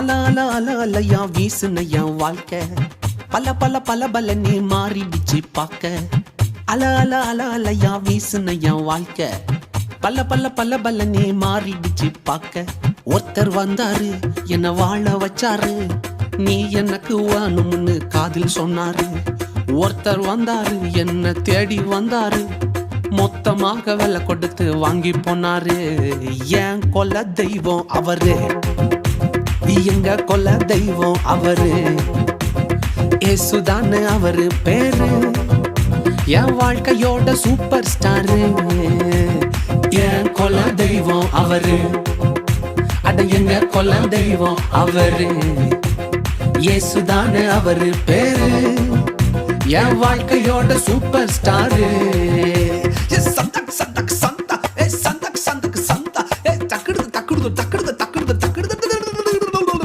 அல அல அல வாழ்க்கை. பல பல பல பல நீ மாறிடுச்சு பார்க்க. அல அல அல வாழ்க்கை. பல பல பல பல நீ மாறிடுச்சு பார்க்க. ஒருத்தர் வந்தாரு என்ன வாழ வச்சாரு. நீ எனக்கு வேணும்னு காதில் சொன்னாரு. ஒருத்தர் வந்தாரு என்ன தேடி வந்தாரு. மொத்தமாக விலை கொடுத்து வாங்கி போனாரு. ஏன் கொல்ல தெய்வம் அவரு. எங்க கொல்ல தெய்வம் அவரு. ஏசுதான்னு அவரு பேரு. என் வாழ்க்கையோட சூப்பர் ஸ்டாரு. என் கொல தெய்வம் அவரு. அட எங்க கொல்ல தெய்வம் அவரு. ஏசுதானு அவரு பேரு. என் வாழ்க்கையோட சூப்பர் ஸ்டாரு.